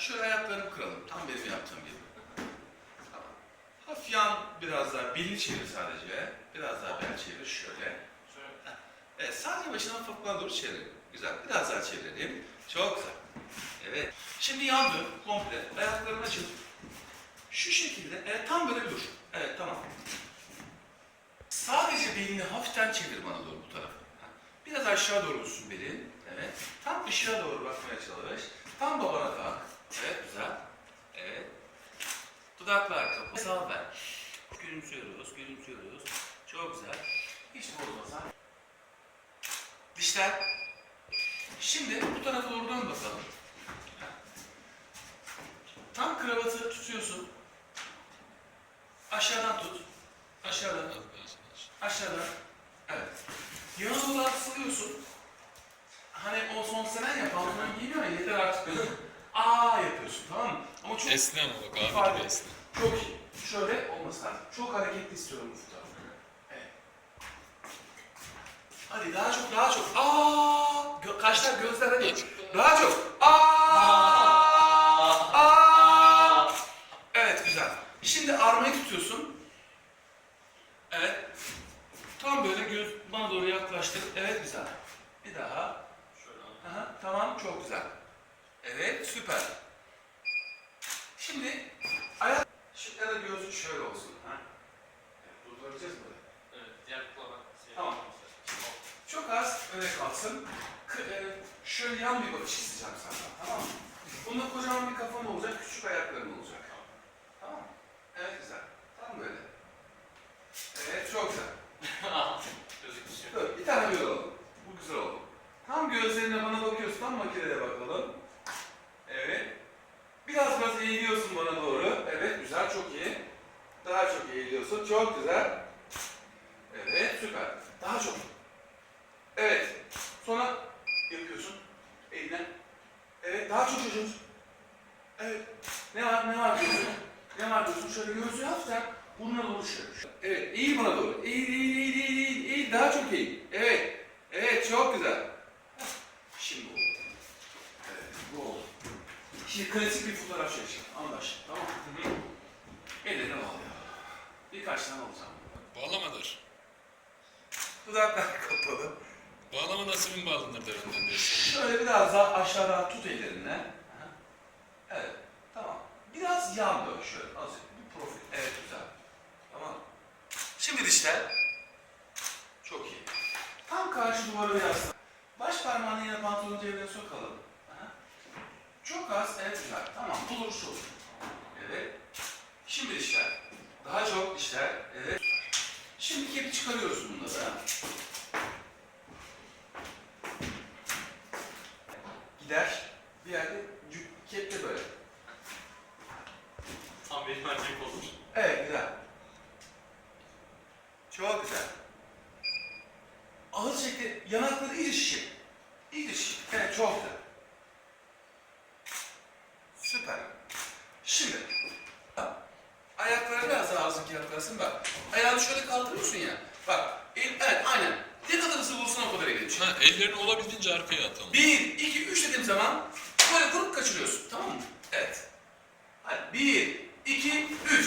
şöyle ayaklarını kıralım. Tam benim yaptığım gibi. Tamam. Hafif yan biraz daha belini çevir sadece. Biraz daha bel çevir şöyle. Evet sadece başını hafif doğru çevirelim. Güzel. Biraz daha çevirelim. Çok güzel. Evet. Şimdi yan dön komple. Ayaklarını açın. Şu şekilde. Evet tam böyle dur. Evet tamam. Sadece belini hafiften çevir bana doğru bu tarafa. Biraz aşağı doğru olsun belin. Evet. Tam ışığa doğru bakmaya çalış. Tam babana bak. Evet güzel. Evet. Dudaklar kapalı. Sağ ver. Gülümsüyoruz, gülümsüyoruz. Çok güzel. Hiç bozmasan. Dişler. Şimdi bu tarafa doğru bakalım. Tam kravatı tutuyorsun. Aşağıdan tut. Aşağıdan. Aşağıdan. Evet. Yana doğru asılıyorsun. Hani o son senen ya pantolon giyiniyor ya yeter artık böyle. Aa yapıyorsun tamam mı? Ama çok Esne ama bak İfade. abi gibi esne. çok iyi. Şöyle olması lazım. Çok hareketli istiyorum bu fotoğrafı. Evet. Hadi daha çok daha çok. Aa! Gö kaşlar gözler hadi. Daha çok. Aa! Aa! Evet güzel. Şimdi armayı tutuyorsun. Evet. Tam böyle göz bana doğru yaklaştır. Evet güzel. Bir daha. Aha, tamam çok güzel. Evet süper. Şimdi ayak şu ya da gözün şöyle olsun. Ha? Evet, mi böyle? Evet, diğer kulağına şey Tamam. Çok az öne kalsın. K- e, şöyle yan bir bakış isteyeceğim senden. Tamam mı? Bunda kocaman bir kafam olacak, küçük ayaklarım olacak. Tamam mı? Evet güzel. Tam böyle. Evet çok güzel. Şimdi. Dur bir tane böyle alalım. Bu güzel oldu. Tam gözlerine bana bakıyorsun. Tam makinede bakalım. Evet. Biraz biraz eğiliyorsun bana doğru. Evet güzel çok iyi. Daha çok eğiliyorsun. Çok güzel. Evet süper. Daha çok. Evet. Sonra yapıyorsun. Eline. Evet daha çok çocuk. Evet. Ne var ne var diyorsun? Ne var diyorsun? Şöyle göğsü hafiften burnuna doğru şöyle. Evet eğil bana doğru. Eğil eğil eğil eğil eğil. eğil. Daha çok eğil. Evet. Evet çok güzel. Şimdi oldu. Evet bu oldu. Şimdi klasik bir fotoğraf çekeceğim. Anlaş. Tamam mı? Ellerini bağlıyor. Birkaç tane alacağım. Bağlamadır. Dudaklar kapalı. Bağlama nasıl bir bağlanır der önden diyorsun. Şöyle biraz daha aşağıdan tut ellerinle. Aha. Evet. Tamam. Biraz yan dön şöyle. Azıcık bir profil. Evet güzel. Tamam. Şimdi dişler. Çok iyi. Tam karşı duvara yaslan. Baş parmağını yine pantolonun cebine sokalım. Aha. Çok az. Evet güzel. Tamam. Bulur şu. Evet. Çok dişler. Evet. Şimdi kepi çıkarıyoruz bunları. Gider. Bir yerde keple böyle. Tam benim erkek olur. Evet güzel. Çok güzel. Ağız şekli, yanakları iyice şişir. İyice şişir. Evet çok güzel. Süper. Şimdi ayakları biraz yaklaşsın bak. Ayağını şöyle kaldırıyorsun ya. Bak. El, evet aynen. Ne kadar hızlı vurursan o kadar eğlenir. Ha, ellerini olabildiğince arkaya atalım. Bir, iki, üç dediğim zaman böyle vurup kaçırıyorsun. Tamam mı? Evet. Hadi bir, iki, üç.